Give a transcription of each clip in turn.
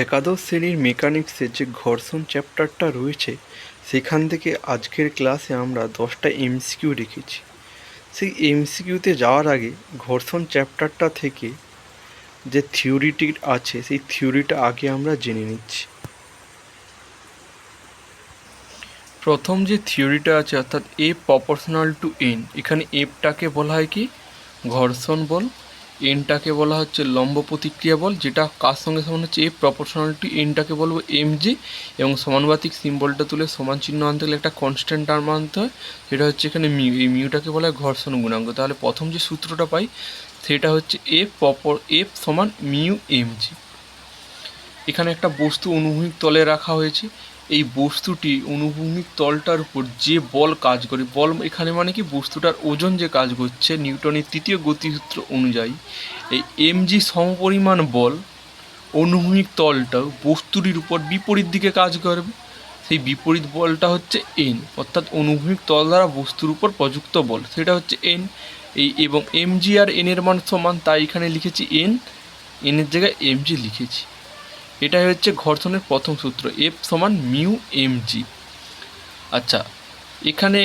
একাদশ শ্রেণির মেকানিক্সের যে ঘর্ষণ চ্যাপ্টারটা রয়েছে, সেখান থেকে আজকের ক্লাসে আমরা দশটা এমসিকিউ রেখেছি সেই এমসিকিউতে যাওয়ার আগে ঘর্ষণ চ্যাপ্টারটা থেকে যে থিওরিটি আছে, সেই থিওরিটা আগে আমরা জেনে নিচ্ছি। প্রথম যে থিওরিটা আছে, অর্থাৎ এ প্রপোর্শনাল টু এন এখানে এফটাকে বলা হয় কি? ঘর্ষণ বল। এনটাকে বলা হচ্ছে লম্ব প্রতিক্রিয়া বল, যেটা কার সঙ্গে সমান হচ্ছে? এফ প্রপোর্শনাল টু এনটাকে বলব এমজি এবং সমানুপাতিক সিম্বলটা তুলে সমান চিহ্ন আনতে গেলে একটা কনস্ট্যান্ট টার্ম আনতে হয়। সেটা হচ্ছে এখানে মিউ এই মিউটাকে বলা হয় ঘর্ষণ গুণাঙ্ক। তাহলে প্রথম যে সূত্রটা পাই, সেটা হচ্ছে এফ প্রপর এফ সমান মিউ এমজি এখানে একটা বস্তু অনুভূমিক তলে রাখা হয়েছে। এই বস্তুটি অনুভূমিক তলটার উপর যে বল কাজ করে, বল এখানে মানে কি বস্তুটার ওজন যে কাজ করছে নিউটনের তৃতীয় গতিসূত্র অনুযায়ী, এই এমজি সমপরিমাণ বল অনুভূমিক তলটা বস্তুটির উপর বিপরীত দিকে কাজ করবে। সেই বিপরীত বলটা হচ্ছে এন অর্থাৎ অনুভূমিক তল দ্বারা বস্তুর উপর প্রযুক্ত বল, সেটা হচ্ছে এন এই এবং এমজি আর এন এর মান সমান, তাই এখানে লিখেছি এন এনের জায়গায় এমজি লিখেছি। এটাই হচ্ছে ঘর্ষণের প্রথম সূত্র এফ সমান মিউ এম জি আচ্ছা এখানে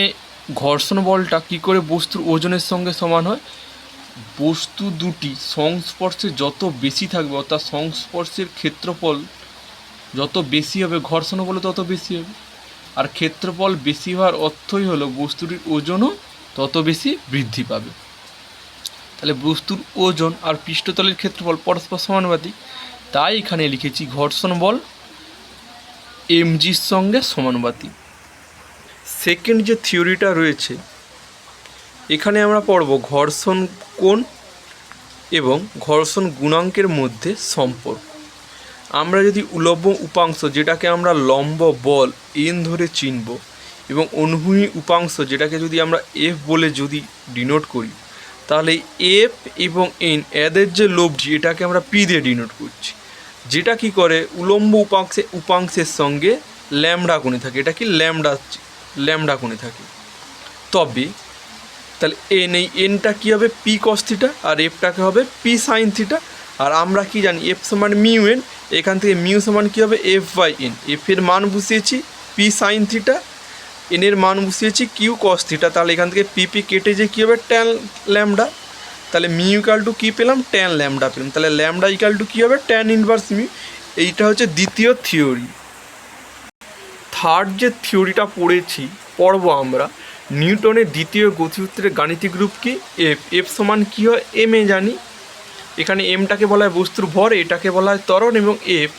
ঘর্ষণ বলটা কি করে বস্তুর ওজনের সঙ্গে সমান হয়? বস্তু দুটি সংস্পর্শে যত বেশি থাকবে, অর্থাৎ সংস্পর্শের ক্ষেত্রফল যত বেশি হবে, ঘর্ষণ বলে তত বেশি হবে। আর ক্ষেত্রফল বেশি হওয়ার অর্থই হলো বস্তুটির ওজনও তত বেশি বৃদ্ধি পাবে। তাহলে বস্তুর ওজন আর পৃষ্ঠতলের ক্ষেত্রফল পরস্পর সমানুপাতিক। তাই এখানে লিখেছি ঘর্ষণ বল, এমজির সঙ্গে সমানুপাতিক। সেকেন্ড যে থিওরিটা রয়েছে, এখানে আমরা পড়ব ঘর্ষণ কোণ এবং ঘর্ষণ গুণাঙ্কের মধ্যে সম্পর্ক। আমরা যদি উলম্ব উপাংশ যেটাকে আমরা লম্ব বল এন ধরে চিনব এবং অনুভূমি উপাংশ যেটাকে যদি আমরা এফ বলে যদি ডিনোট করি তাহলে এফ এবং এন এদের যে লব্ধি এটাকে আমরা পি দিয়ে ডিনোট করছি। যেটা কি করে? উলম্ব উপাংশে, উপাংশের সঙ্গে ল্যামডা কোণে থাকে। এটা কি? ল্যামডা ল্যামডা কোণে থাকে। তবে, তাহলে এন এই এনটা কী হবে? পি কস থিটা আর এফটাকে হবে পি সাইন থিটা আর আমরা কি জানি? এফ সমান মিউ এন এখান থেকে মিউ সমান কী হবে? এফ বাই এন এফের মান বসিয়েছি পি সাইন থিটা এনের মান বসিয়েছি কিউ কস থিটা তাহলে এখান থেকে পি পি কেটে যে কী হবে? ট্যান ল্যামডা তাহলে মিউ ইকাল টু কী পেলাম? ট্যান ল্যামডা পেলাম। তাহলে ল্যামডা ইকাল টু কী হবে? ট্যান ইনভার্স মিউ এইটা হচ্ছে দ্বিতীয় থিওরি থার্ড যে থিওরিটা পড়েছি, পড়ব আমরা, নিউটনের দ্বিতীয় গতিসূত্রের গাণিতিক রূপ কি? এফ এফ সমান কী হয়? এম এ জানি। এখানে এমটাকে বলা হয় বস্তুর ভর, এটাকে বলা হয় ত্বরণ এবং এফ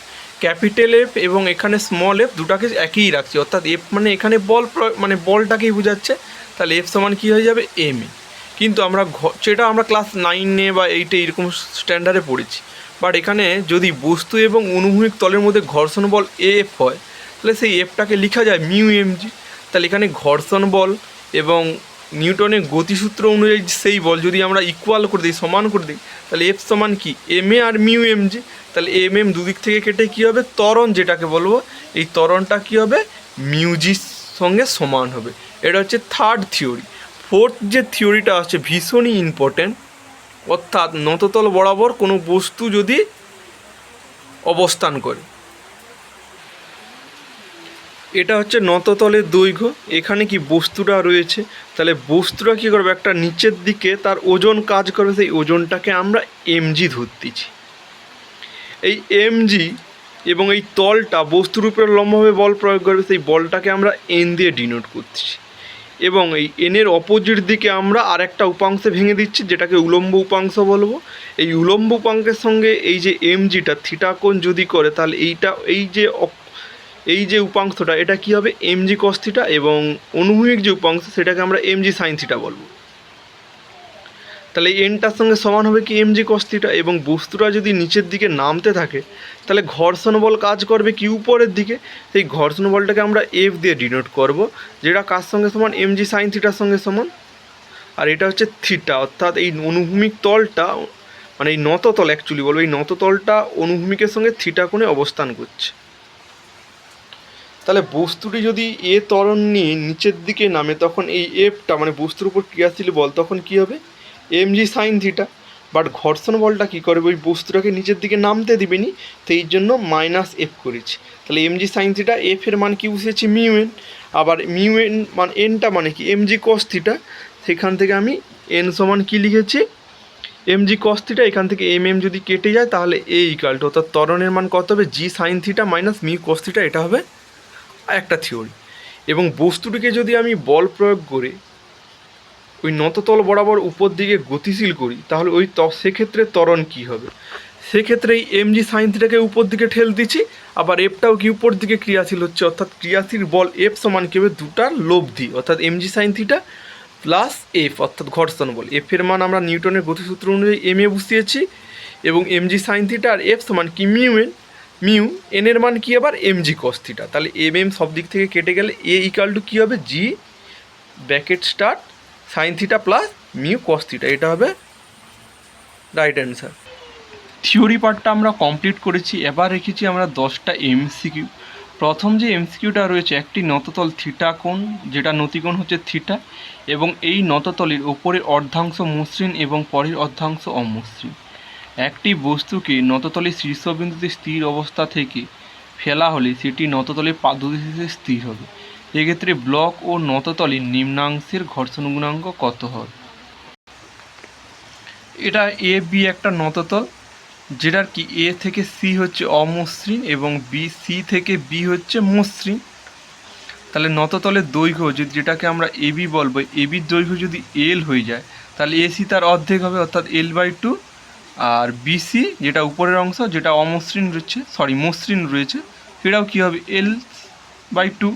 ক্যাপিটাল এফ এবং এখানে স্মল এফ দুটাকে একই রাখছি। অর্থাৎ এফ মানে এখানে বল মানে বলটাকেই বোঝাচ্ছে। তাহলে এফ সমান কী হয়ে যাবে? M A. কিন্তু আমরা সেটা আমরা ক্লাস নাইনে বা এইটে এরকম স্ট্যান্ডার্ডে পড়েছি। বাট এখানে যদি বস্তু এবং অনুভূমিক তলের মধ্যে ঘর্ষণ বল এফ হয়, তাহলে সেই এফটাকে লেখা যায় মিউ এমজি তাহলে এখানে ঘর্ষণ বল এবং নিউটনের গতিসূত্র অনুযায়ী সেই বল যদি আমরা ইকুয়াল করে দিই, সমান করে দিই, তাহলে এফ সমান কি? এম এ আর মিউ এমজি তাহলে এম এম দুদিক থেকে কেটে কী হবে? তরণ যেটাকে বলব, এই তরণটা কী হবে? মিউজির সঙ্গে সমান হবে। এটা হচ্ছে থার্ড থিওরি ফোর্থ যে থিওরিটা আছে, ভীষণই ইম্পর্ট্যান্ট অর্থাৎ নততল বরাবর কোনো বস্তু যদি অবস্থান করে। এটা হচ্ছে নততলের দৈর্ঘ্য। এখানে কি বস্তুটা রয়েছে? তাহলে বস্তুটা কী করবে? একটা নিচের দিকে তার ওজন কাজ করবে, সেই ওজনটাকে আমরা এমজি ধরতেছি। এই এমজি এবং এই তলটা বস্তুর উপরে লম্বভাবে বল প্রয়োগ করবে, সেই বলটাকে আমরা এন দিয়ে ডিনোট করছি। এবং এই এনের অপোজিট দিকে আমরা আরেকটা উপাংশে ভেঙে দিচ্ছি, যেটাকে উলম্ব উপাংশ বলব। এই উলম্ব উপাংশের সঙ্গে এই যে এমজিটা থিটা কোণ যদি করে, তাহলে এইটা, এই যে এই যে উপাংশটা, এটা কি হবে? এমজি কস থিটা এবং অনুভূমিক যে উপাংশ, সেটাকে আমরা এমজি সাইন থিটা বলব। তাহলে এনটার সঙ্গে সমান হবে কি এমজি কস থিটা এবং বস্তুটা যদি নিচের দিকে নামতে থাকে, তাহলে ঘর্ষণ বল কাজ করবে কি উপরের দিকে? সেই ঘর্ষণ বলটাকে আমরা এফ দিয়ে ডিনোট করব, যেটা কার সঙ্গে সমান? এমজি সাইন থিটার সঙ্গে সমান। আর এটা হচ্ছে থিটা অর্থাৎ এই অনুভূমিক তলটা মানে এই নততল অ্যাকচুয়ালি বলব, এই নততলটা অনুভূমিকের সঙ্গে থিটা কোণে অবস্থান করছে। তাহলে বস্তুটি যদি এ ত্বরণ নিয়ে নিচের দিকে নামে, তখন এই এফটা মানে বস্তুর উপর ক্রিয়াশীল বল, তখন কী হবে? এমজি সাইন থিটা বাট ঘর্ষণ বলটা কী করবে? ওই বস্তুটাকে নিচের দিকে নামতে দিবেনি তো এই জন্য মাইনাস এফ করেছি। তাহলে এমজি সাইন থিটা এফ এর মান কি বসেছি মিউ এন আবার মিউ এন মান এনটা মানে কি? এমজি কস থিটা সেখান থেকে আমি এন সমান কি লিখেছি? এমজি কস থিটা এখান থেকে এম এম যদি কেটে যায়, তাহলে এ ইকাল টু অর্থাৎ ত্বরণের মান কত হবে? G sine theta minus mu cos theta এটা হবে একটা থিওরি এবং বস্তুটিকে যদি আমি বল প্রয়োগ করে ওই নততল বরাবর উপর দিকে গতিশীল করি, তাহলে ওই সেক্ষেত্রে ত্বরণ কী হবে? সেক্ষেত্রে এই এমজি সাইন থিটাকে উপর দিকে ঠেল দিচ্ছি, আবার এফটাও কি উপর দিকে ক্রিয়াশীল হচ্ছে? অর্থাৎ ক্রিয়াশীল বল এফ সমান কী হবে? দুটার লব্ধি, অর্থাৎ MG sine theta plus F অর্থাৎ ঘর্ষণ বল। এফের মান আমরা নিউটনের গতিসূত্র অনুযায়ী এম এ বসিয়েছি, এবং এমজি সাইন থিটা আর এফ সমান কি? মিউ এন মিউ এনের মান কী আবার? এমজি কস থিটা তাহলে এম এম সব দিক থেকে কেটে গেলে এ ইকাল টু কী হবে? G bracket start sine theta plus mu cos theta এটা হবে রাইট অ্যান্সার থিওরি পার্টটা আমরা কমপ্লিট করেছি, এবার রেখেছি আমরা দশটা এমসিকিউ প্রথম যে এমসিকিউটা রয়েছে, একটি নততল থিটা কোণ, যেটা নতিকোণ হচ্ছে থিটা এবং এই নততলের ওপরের অর্ধাংশ মসৃণ এবং পরের অর্ধাংশ অমসৃণ। একটি বস্তুকে নততলের শীর্ষবিন্দুতে স্থির অবস্থা থেকে ফেলা হলে, সেটি নততলের পাদদেশে স্থির হবে। এক্ষেত্রে ব্লক ও নততলের নিম্নাংশের ঘর্ষণ গুণাঙ্ক কত হবে এটা এ বি একটা নততল, যেটার কি এ থেকে সি হচ্ছে অমসৃণ এবং বি সি থেকে বি হচ্ছে মসৃণ। তাহলে নততলের দৈর্ঘ্য, যদি যেটাকে আমরা এবি বলব এবির দৈর্ঘ্য যদি এল হয়ে যায়, তাহলে এসি তার অর্ধেক হবে, অর্থাৎ এল বাই টু আর বিসি যেটা উপরের অংশ, যেটা অমসৃণ রয়েছে সরি মসৃণ রয়েছে, সেটাও কী হবে এল বাই টু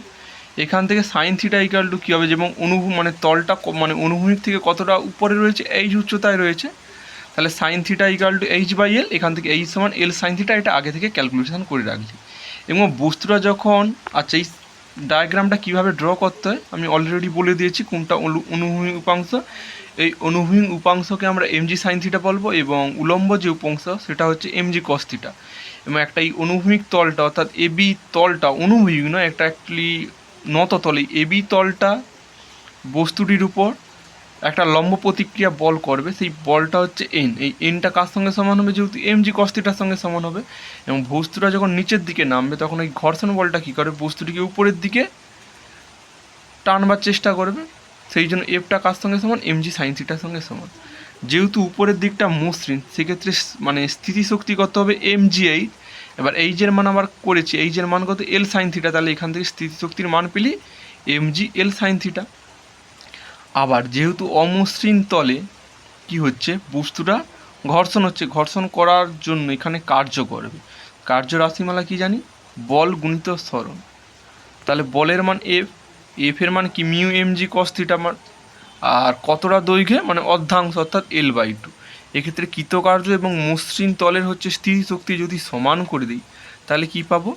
এখান থেকে সাইন থিটা ইকাল টু কী হবে? যেমন অনুভূ মানে তলটা মানে অনুভূমিক থেকে কতটা উপরে রয়েছে এইচ উচ্চতায় রয়েছে। তাহলে sine theta equal to H by L এখান থেকে এইচ সমান এল সাইন থিটা এটা আগে থেকে ক্যালকুলেশন করে রাখছি। এবং বস্তুটা যখন আচ্ছা এই ডায়াগ্রামটা কীভাবে ড্র করতে হয়? আমি অলরেডি বলে দিয়েছি কোনটা অনু- অনুভূমিক উপাংশ। এই অনুভূমিক উপাংশকে আমরা এমজি সাইন থিটা বলব এবং উলম্ব যে উপাংশ, সেটা হচ্ছে এমজি কস থিটা এবং একটা এই অনুভূমিক তলটা, অর্থাৎ এবি তলটা, অনুভূমিক নয়, একটা অ্যাকচুয়ালি নত তলে এবি তলটা বস্তুটির উপর একটা লম্ব প্রতিক্রিয়া বল করবে, সেই বলটা হচ্ছে এন এই এনটা কার সঙ্গে সমান হবে? যেহেতু এম জি কস্তিটার সঙ্গে সমান হবে, এবং বস্তুটা যখন নিচের দিকে নামবে, তখন এই ঘর্ষণ বলটা কী করবে? বস্তুটিকে উপরের দিকে টানবার চেষ্টা করবে, সেই জন্য এফটা কার সঙ্গে সমান? এমজি সাইন থিটার সঙ্গে সমান। যেহেতু উপরের দিকটা মসৃণ, সেক্ষেত্রে মানে স্থিতিশক্তি করতে হবে? এম জি এইচ এবার এইচের মান আবার করেছি এইচের মান কত? এল সাইন থিটা তাহলে এখান থেকে স্থিতিশক্তির মান পেলি এমজি এল সাইন থিটা আবার যেহেতু অমসৃণ তলে কি হচ্ছে? বস্তুটা ঘর্ষণ হচ্ছে, ঘর্ষণ করার জন্য এখানে কার্য করবে কার্য রাশিমালা কি জানি? বল গুণিত সরণ তাহলে বলের মান এফ এফ এর মান কি? Mu M G cos theta মান। আর কতটা দৈর্ঘ্যে? মানে অর্ধাংশ, অর্থাৎ এল বাই টু এক্ষেত্রে কৃতকার্য এবং মসৃণ তলের হচ্ছে স্থির শক্তি যদি সমান করে দিই, তাহলে কি পাবো?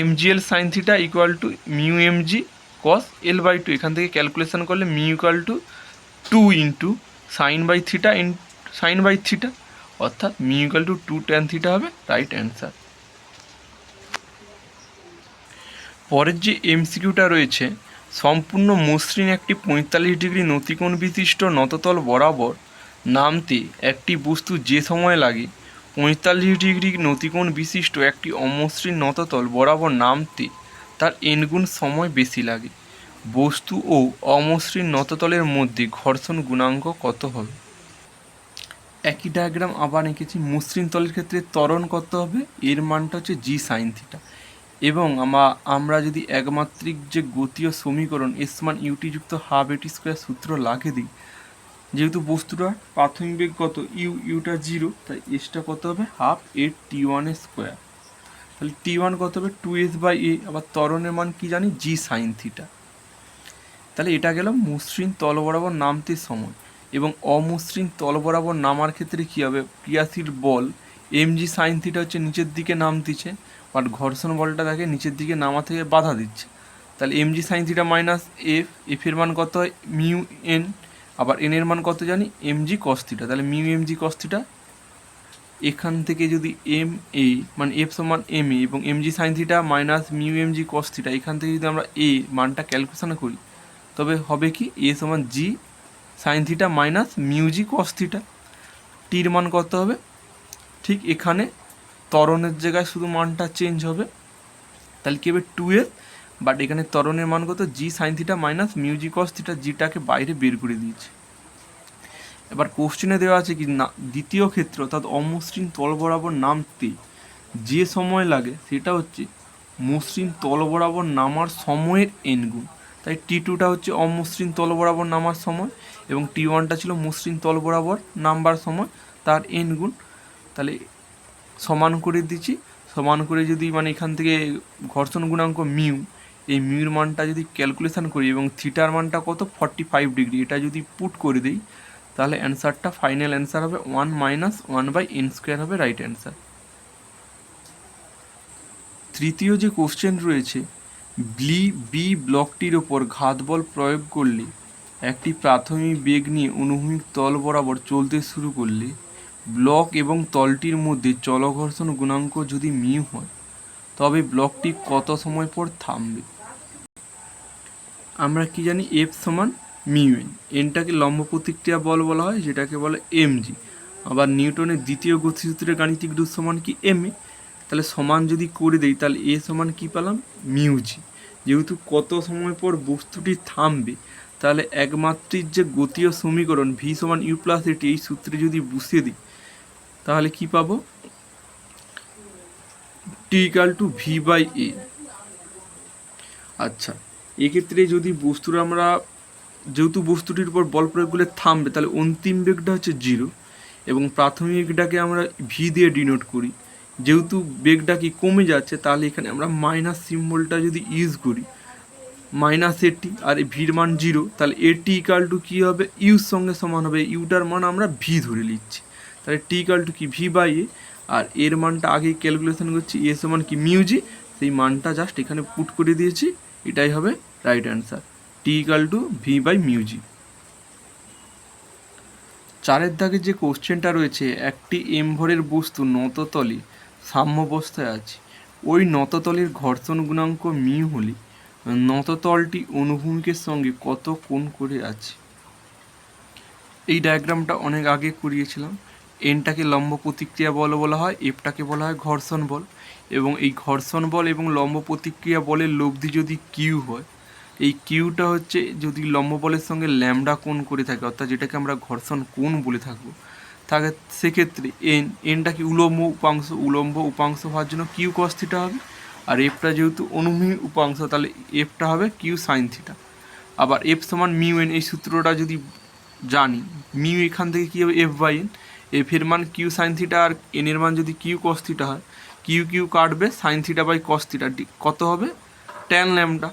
MGL sine theta equal to mu MG cos L by two এখান থেকে ক্যালকুলেশন করলে mu equal to two into sine by theta in sine by theta অর্থাৎ mu equal to two tan theta হবে রাইট অ্যান্সার পরের যে এমসিকিউটা রয়েছে, সম্পূর্ণ মসৃণ একটি পঁয়তাল্লিশ ডিগ্রি নতিকোণ বিশিষ্ট নততল বরাবর নামতে একটি বস্তু যে সময় লাগে। পঁয়তাল্লিশ ডিগ্রি নতিকোণ বিশিষ্ট একটি অমসৃণ নততল বরাবর নামতে তার এনগুণ সময় বেশি লাগে। বস্তু ও অমসৃণ নততলের মধ্যে ঘর্ষণ গুণাঙ্ক কত হবে? একই ডায়াগ্রাম আবার এঁকেছি। মসৃণ তলের ক্ষেত্রে ত্বরণ কত হবে? এর মানটা হচ্ছে জি সাইন থিটা এবং আমা আমরা যদি একমাত্রিক যে গতীয় সমীকরণ এস মান ইউটি যুক্ত হাফ এটি স্কোয়ার সূত্র লাগে দিই যেহেতু বস্তুটা প্রাথমিক বেগ কত? ইউ ইউটা জিরো তাই এসটা কত হবে? হাফ এ টি ওয়ানের স্কোয়ার তাহলে টি ওয়ান কত হবে? টু এস বাই এ আবার ত্বরণের মান কি জানি? জি সাইন থিটা তাহলে এটা গেল মসৃণ তল বরাবর নামতে সময়, এবং অমসৃণ তল বরাবর নামার ক্ষেত্রে কী হবে? ক্রিয়াশীল বল এমজি সাইন থিটা হচ্ছে নিচের দিকে নামতিছে বাট ঘর্ষণ বলটা তাকে নিচের দিকে নামা থেকে বাধা দিচ্ছে। তাহলে MG sine theta minus F F এর মান কত হয়? মিউ এন আবার এন এর মান কত জানি? এমজি কস থিটা তাহলে মিউ এমজি কস থিটা এখান থেকে যদি এম এ মানে এফ সমান এম এ এবং MG sine theta minus mu MG cos theta এখান থেকে যদি আমরা এ মানটা ক্যালকুলেশন করি, তবে হবে কি? এ সমান G sine theta minus mu G cos theta টির মান কত হবে? ঠিক এখানে ত্বরণের জায়গায় শুধু মানটা চেঞ্জ হবে। তাহলে কী হবে? টু এর বাট এখানে ত্বরণের মান কত? G sine theta minus mu G cos theta জিটাকে বাইরে বের করে দিয়েছে। এবার কোশ্চেনে দেওয়া আছে কি না, দ্বিতীয় ক্ষেত্র অর্থাৎ অমসৃণ তল বরাবর নামতে যে সময় লাগে, সেটা হচ্ছে মসৃণ তল বরাবর নামার সময়ের এন গুণ। তাই টি টুটা হচ্ছে অমসৃণ তল বরাবর নামার সময় এবং টি ওয়ানটা ছিল মসৃণ তল বরাবর নামবার সময়, তার এন গুণ। তাহলে সমান করে দিচ্ছি। সমান করে যদি মানে এখান থেকে ঘর্ষণ গুণাঙ্ক মিউ এই মিউর মানটা যদি ক্যালকুলেশন করি এবং থিটার মানটা কত? Forty five degree. এটা যদি পুট করে দিই, তাহলে অ্যান্সারটা ফাইনাল অ্যান্সার হবে one minus one by N square হবে রাইট অ্যান্সার। তৃতীয় যে কোশ্চেন রয়েছে ব্লি বি ব্লকটির ওপর ঘাত বল প্রয়োগ করলে, একটি প্রাথমিক বেগ নিয়ে অনুভূমিক তল বরাবর চলতে শুরু করলে ব্লক এবং তলটির মধ্যে চলঘর্ষণ গুণাঙ্ক যদি মিউ হয়, তবে ব্লকটি কত সময় পর থামবে? আমরা কি জানি? এফ সমান মিউ এন এনটাকে লম্ব প্রতিক্রিয়া বল বলা হয়, যেটাকে বলে এমজি আবার নিউটনের দ্বিতীয় গতিসূত্রের গাণিতিক রূপ সমান কি এম এ তাহলে সমান যদি করে দেই, তাহলে এ সমান কি পেলাম? মিউজি যেহেতু কত সময় পর বস্তুটি থামবে, তাহলে একমাত্রিক যে গতীয় সমীকরণ ভি সমান ইউ প্লাস এটি এই সূত্রে যদি বসিয়ে দিই, তাহলে কি পাবো? T equal to V by A আচ্ছা এক্ষেত্রে যদি বস্তুর আমরা, যেহেতু বস্তুটির উপর বল প্রয়োগ করলে থামবে, তাহলে অন্তিম বেগটা হচ্ছে জিরো এবং প্রাথমিক বেগটাকে আমরা ভি দিয়ে ডিনোট করি। যেহেতু বেগটা কি কমে যাচ্ছে, তাহলে এখানে আমরা মাইনাস সিম্বলটা যদি ইউজ করি মাইনাস এটি আর এই ভির মান জিরো তাহলে এটি ইকাল টু কী হবে? ইউর সঙ্গে সমান হবে। ইউটার মান আমরা ভি ধরে নিচ্ছি। তাহলে টি ইকাল টু কি? ভি বাই এ আর এর মানটা আগে ক্যালকুলেশন করছি এ সমান কি? মিউজি সেই মানটা জাস্ট এখানে পুট করে দিয়েছি। এটাই হবে right answer T equal to V by mu G চারের দাগে যে কোশ্চেনটা রয়েছে, একটি এম ভরের বস্তু নততলে সাম্যাবস্থায় আছে। ওই নততলের ঘর্ষণ গুণাঙ্ক মিউ হলে নততলটি অনুভূমিকের সঙ্গে কত কোণ করে আছে? এই ডায়াগ্রামটা অনেক আগে করিয়েছিলাম। এনটাকে লম্ব প্রতিক্রিয়া বল বলা হয় এফটাকে বলা হয় ঘর্ষণ বল। এবং এই ঘর্ষণ বল এবং লম্ব প্রতিক্রিয়া বলের লব্ধি যদি কিউ হয়, এই কিউটা হচ্ছে যদি লম্ব বলের সঙ্গে ল্যামডা কোণ করে থাকে, অর্থাৎ যেটাকে আমরা ঘর্ষণ কোণ বলে থাকব, তাহলে সেক্ষেত্রে এন এনটা কি উলম্ব উপাংশ উলম্ব উপাংশ হওয়ার জন্য কিউ কস হবে, আর এফটা যেহেতু অনুভূমিক উপাংশ, তাহলে এফটা হবে কিউ সাইন থিটা আবার এফ সমান মিউ এন এই সূত্রটা যদি জানি মিউ এখান থেকে কী হবে এফ বাই এন এফ এর মান কিউ সাইন থিটা আর এন এর মান যদি কিউ কস থিটা হয় কিউ কিউ কাটবে sine theta by cos theta D. কত হবে? ট্যান ল্যামডা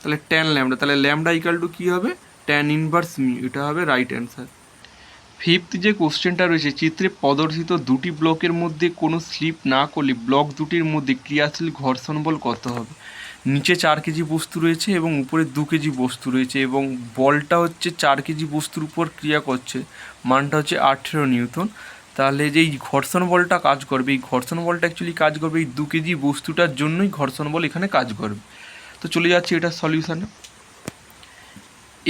তাহলে ট্যান ল্যামডা তাহলে ল্যামডা ইকাল টু কী হবে? ট্যান ইনভার্স মিউ এটা হবে রাইট অ্যান্সার ফিফথ যে কোশ্চেনটা রয়েছে, চিত্রে প্রদর্শিত দুটি ব্লকের মধ্যে কোনো স্লিপ না করলে ব্লক দুটির মধ্যে ক্রিয়াশীল ঘর্ষণ বল কত হবে? নিচে চার কেজি বস্তু রয়েছে এবং উপরে দু কেজি বস্তু রয়েছে এবং বলটা হচ্ছে চার কেজি বস্তুর উপর ক্রিয়া করছে। মানটা হচ্ছে আঠেরো নিউটন। তাহলে যে এই ঘর্ষণ বলটা কাজ করবে, এই ঘর্ষণ বলটা অ্যাকচুয়ালি কাজ করবে, এই দু কেজি বস্তুটার জন্যই ঘর্ষণ বল এখানে কাজ করবে। তো চলে যাচ্ছি এটা সলিউশানে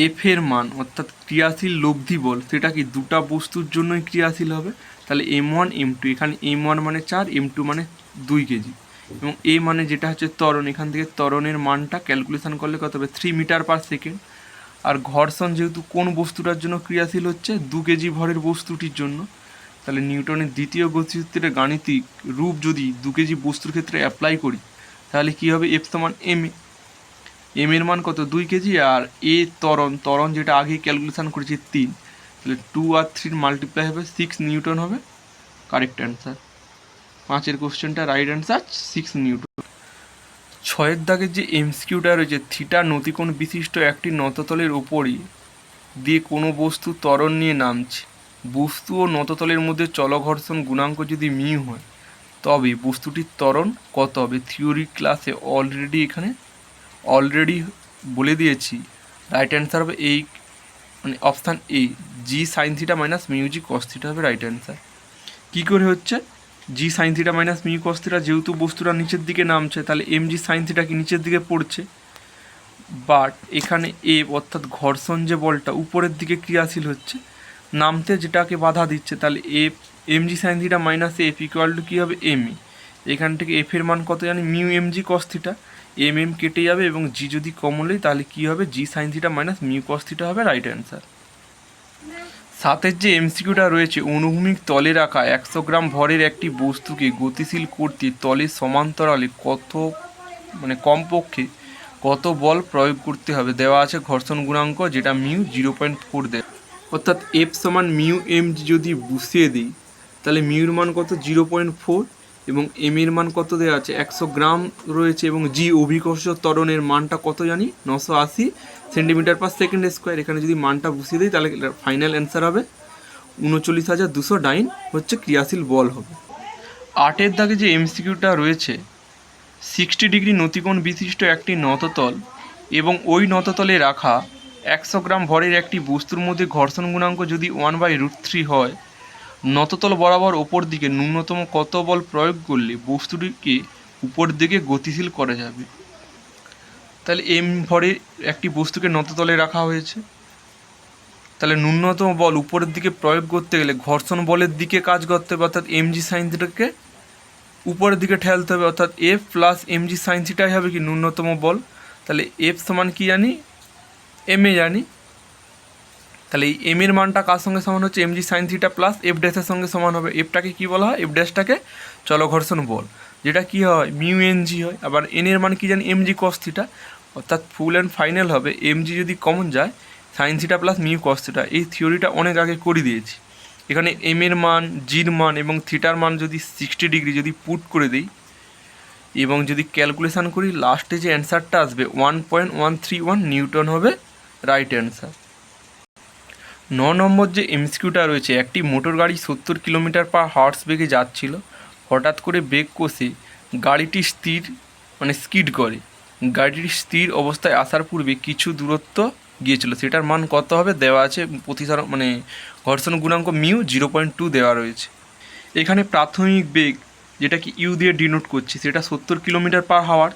এফ এর মান অর্থাৎ ক্রিয়াশীল লব্ধি বল সেটা কি দুটা বস্তুর জন্যই ক্রিয়াশীল হবে। তাহলে এম ওয়ান এম টু এখানে এম ওয়ান মানে চার এম টু মানে দুই কেজি। এবং এ মানে যেটা হচ্ছে ত্বরণ, এখান থেকে ত্বরণের মানটা ক্যালকুলেশন করলে কত হবে? থ্রি মিটার পার সেকেন্ড আর ঘর্ষণ যেহেতু কোন বস্তুটার জন্য ক্রিয়াশীল হচ্ছে? দু কেজি ভরের বস্তুটির জন্য। তাহলে নিউটনের দ্বিতীয় গতিসূত্রের গাণিতিক রূপ যদি দু কেজি বস্তুর ক্ষেত্রে অ্যাপ্লাই করি, তাহলে কী হবে? এফ সমান এম এ। এম এর মান কত? দুই কেজি, আর এ তরণ তরণ যেটা আগেই ক্যালকুলেশন করেছি তিন। তাহলে টু আর থ্রির মাল্টিপ্লাই হবে সিক্স নিউটন হবে। কারেক্ট অ্যান্সার পাঁচের কোশ্চেনটা রাইট অ্যান্সার সিক্স নিউটন ছয়ের দাগের যে এমসকিউটা রয়েছে থিটা নতিকোণ বিশিষ্ট একটি নততলের ওপরই দিয়ে কোনো বস্তু ত্বরণ নিয়ে নামছে। বস্তু ও নততলের মধ্যে চলঘর্ষণ গুণাঙ্ক যদি মিউ হয়, তবে বস্তুটির ত্বরণ কত হবে? থিওরি ক্লাসে অলরেডি এখানে অলরেডি বলে দিয়েছি। রাইট অ্যান্সার হবে এই মানে option A G sine theta minus mu G cos theta হবে রাইট অ্যান্সার কী করে হচ্ছে? G sine theta minus mu cos theta যেহেতু বস্তুটা নিচের দিকে নামছে, তাহলে এম জি সাইন থিটা কি নিচের দিকে পড়ছে? বাট এখানে এ অর্থাৎ ঘর্ষণ যে বলটা, উপরের দিকে ক্রিয়াশীল হচ্ছে। নামতে যেটাকে বাধা দিচ্ছে, তাহলে F M G sine theta minus F equal to কী হবে? এম ই এখান থেকে এফের মান কত জানি? Mu M G cos theta M M কেটে যাবে এবং জি যদি কমন লই তাহলে কী হবে? G sine theta minus mu cos theta হবে রাইট অ্যান্সার সাতের যে এমসিকিউটা রয়েছে, অনুভূমিক তলে রাখা একশো গ্রাম ভরের একটি বস্তুকে গতিশীল করতে তলের সমান্তরালে কত মানে কমপক্ষে কত বল প্রয়োগ করতে হবে? দেওয়া আছে ঘর্ষণ গুণাঙ্ক, যেটা মিউ জিরো পয়েন্ট ফোর দেয়। অর্থাৎ এফ সমান মিউ এম যদি বসিয়ে দিই, তাহলে মিউর মান কত? Zero point four. এবং এম এর মান কত দেওয়া আছে? একশো গ্রাম রয়েছে। এবং জি অভিকর্ষ ত্বরণের মানটা কত জানি? নশো আশি সেন্টিমিটার পার সেকেন্ড স্কোয়ার। এখানে যদি মানটা বসিয়ে দিই, তাহলে ফাইনাল অ্যান্সার হবে। উনচল্লিশ হাজার দুশো ডাইন হচ্ছে ক্রিয়াশীল বল হবে। আটের দাগে যে এমসিকিউটা রয়েছে, সিক্সটি ডিগ্রি নতিকোণ বিশিষ্ট একটি নততল এবং ওই নততলে রাখা একশো গ্রাম ভরের একটি বস্তুর মধ্যে ঘর্ষণ গুণাঙ্ক যদি ওয়ান বাই রুট থ্রি হয়, নততল বরাবর ওপর দিকে ন্যূনতম কত বল প্রয়োগ করলে বস্তুটিকে উপর দিকে গতিশীল করা যাবে? তাহলে এম ভরের একটি বস্তুকে নততলে রাখা হয়েছে। তাহলে ন্যূনতম বল উপরের দিকে প্রয়োগ করতে গেলে ঘর্ষণ বলের দিকে কাজ করতে হবে, অর্থাৎ এমজি সাইন থিটাকে উপরের দিকে ঠেলতে হবে, অর্থাৎ এফ প্লাস এমজি সাইন থিটাই হবে কি ন্যূনতম বল? তাহলে এফ সমান কি জানি? এম এ জানি। তাহলে এই এম এর মানটা কার সঙ্গে সমান হচ্ছে? MG sine theta plus F ড্যাশের সঙ্গে সমান হবে। এফটাকে কি বলা হয়? এফ ড্যাশটাকে চলঘর্ষণ বল। যেটা কি হয়? মিউ এন জি হয়। আবার এন এর মান কি জানি? এম জি কস থিটা অর্থাৎ ফুল অ্যান্ড ফাইনাল হবে। এম জি যদি কমন যায় sine theta plus mu cos theta এই থিওরিটা অনেক আগে করে দিয়েছি। এখানে এম এর মান জির মান এবং থিটার মান যদি সিক্সটি ডিগ্রি যদি পুট করে দিই, এবং যদি ক্যালকুলেশান করি লাস্টে যে অ্যান্সারটা আসবে one point one three one newton হবে। রাইট অ্যান্সার ন নম্বর যে এমসকিউটা রয়েছে, একটি মোটর গাড়ি সত্তর কিলোমিটার পার হার্স বেগে যাচ্ছিল। হঠাৎ করে বেগ কষে গাড়িটি স্থির মানে স্কিড করে। গাড়িটি স্থির অবস্থায় আসার পূর্বে কিছু দূরত্ব গিয়েছিল। সেটার মান কত হবে দেওয়া আছে প্রতিসার মানে ঘর্ষণ গুণাঙ্ক মিউ জিরো পয়েন্ট টু দেওয়া রয়েছে। এখানে প্রাথমিক বেগ যেটা কি ইউ দিয়ে ডিনোট করছি, সেটা সত্তর কিলোমিটার পার হাওয়ার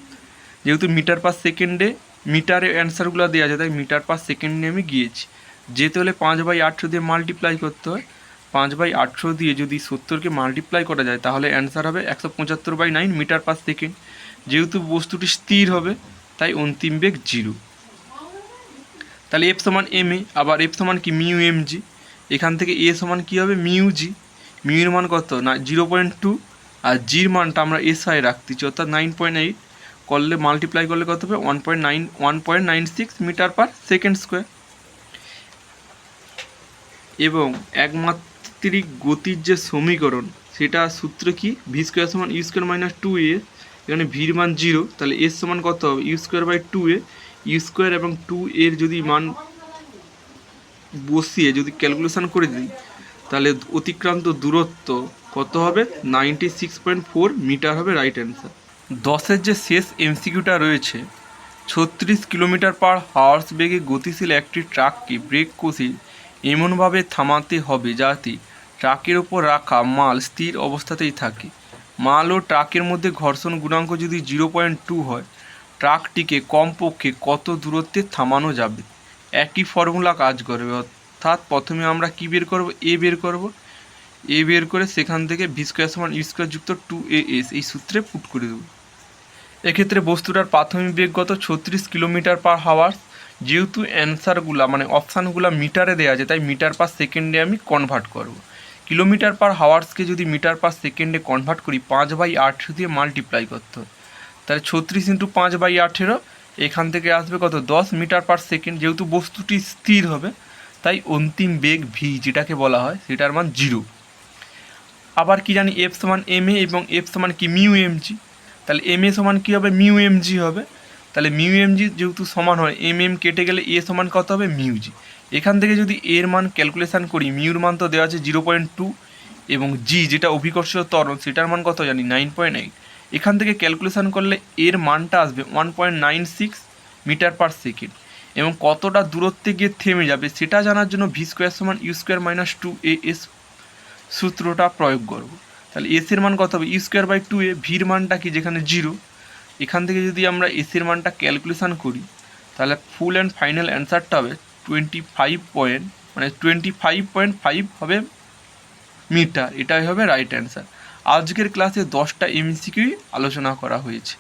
যেহেতু মিটার পার সেকেন্ডে মিটারে অ্যান্সারগুলো দেওয়া আছে, তাই মিটার পার সেকেন্ড নিয়ে আমি গিয়েছি। যেতে হলে পাঁচ বাই আটশো দিয়ে মাল্টিপ্লাই করতে হয়, পাঁচ বাই আটশো দিয়ে যদি সত্তরকে মাল্টিপ্লাই করা যায়, তাহলে অ্যান্সার হবে একশো পঁচাত্তর by nine meter per second যেহেতু বস্তুটি স্থির হবে, তাই অন্তিম বেগ জিরো তাহলে এফ সমান এম এ আবার এফ সমান কি? মিউ এম জি এখান থেকে এ সমান কী হবে? মিউ জি মিউর মান কত? না জিরো পয়েন্ট টু আর জির মানটা আমরা এস আই রাখতেছি, অর্থাৎ নাইন পয়েন্ট এইট করলে মাল্টিপ্লাই করলে কত হবে? One point nine one point nine six meter per second square এবং একমাত্রিক গতির যে সমীকরণ, সেটা সূত্র কি? ভি স্কোয়ার সমান U square minus two A এখানে ভির মান জিরো তাহলে এস সমান কত হবে? U square by two A U square এবং টু এর যদি মান বসিয়ে যদি ক্যালকুলেশন করে দিই, তাহলে অতিক্রান্ত দূরত্ব কত হবে? Ninety six point four meter হবে রাইট অ্যান্সার দশের যে শেষ এমসিকিউটা রয়েছে, ছত্রিশ কিলোমিটার পার হাওয়ার্স বেগে গতিশীল একটি ট্রাককে ব্রেক কষে এমনভাবে থামাতে হবে যাতে ট্রাকের ওপর রাখা মাল স্থির অবস্থাতেই থাকে। মাল ও ট্রাকের মধ্যে ঘর্ষণ গুণাঙ্ক যদি জিরো পয়েন্ট টু হয়, ট্রাকটিকে কমপক্ষে কত দূরত্বে থামানো যাবে? একই ফর্মুলা কাজ করবে। অর্থাৎ প্রথমে আমরা কি বের করব? এ বের করব। এ বের করে সেখান থেকে ভি স্কোয়ার স্কোয়ার যুক্ত টু এ এস এই সূত্রে পুট করে দেবো। এক্ষেত্রে বস্তুটার প্রাথমিক বেগ গত ছত্রিশ কিলোমিটার পার হাওয়ার যেহেতু অ্যান্সারগুলা মানে অপশানগুলো মিটারে দেওয়া আছে, তাই মিটার পার সেকেন্ডে আমি কনভার্ট করব। কিলোমিটার পার হাওয়ার্সকে যদি মিটার পার সেকেন্ডে কনভার্ট করি, পাঁচ বাই আঠেরো দিয়ে মাল্টিপ্লাই করতে হয় তাহলে ছত্রিশ ইন্টু পাঁচ বাই আঠেরো এখান থেকে আসবে কত? দশ মিটার পার সেকেন্ড যেহেতু বস্তুটি স্থির হবে, তাই অন্তিম বেগ ভি যেটাকে বলা হয়, সেটার মান জিরো আবার কি জানি এফ সমান এম এ এবং এফ সমান কি? মিউ এম জি তাহলে এম এ সমান কী হবে? মিউ এম জি হবে। তাহলে মিউ এম জি যেহেতু সমান হয় এম এম কেটে গেলে এ সমান কত হবে? মিউ জি এখান থেকে যদি এর মান ক্যালকুলেশান করি মিউর মান তো দেওয়া আছে জিরো পয়েন্ট টু এবং জি যেটা অভিকর্ষীয় ত্বরণ সেটার মান কত জানি? নাইন পয়েন্ট এইট এখান থেকে ক্যালকুলেশান করলে এর মানটা আসবে one point nine six meter per second এবং কতটা দূরত্বে গিয়ে থেমে যাবে, সেটা জানার জন্য ভি স্কোয়ার সমান U square minus two A S সূত্রটা প্রয়োগ করব। তাহলে এস এর মান কত হবে? স্কোয়ার বাই টু এ ভির মানটা কি? যেখানে জিরো এখান থেকে যদি আমরা এস এর মানটা ক্যালকুলেশান করি, তাহলে ফুল অ্যান্ড ফাইনাল অ্যান্সারটা হবে টোয়েন্টি ফাইভ পয়েন্ট মানে টোয়েন্টি ফাইভ পয়েন্ট ফাইভ হবে মিটার এটাই হবে রাইট অ্যান্সার আজকের ক্লাসে দশটা এমসিকিউই আলোচনা করা হয়েছে।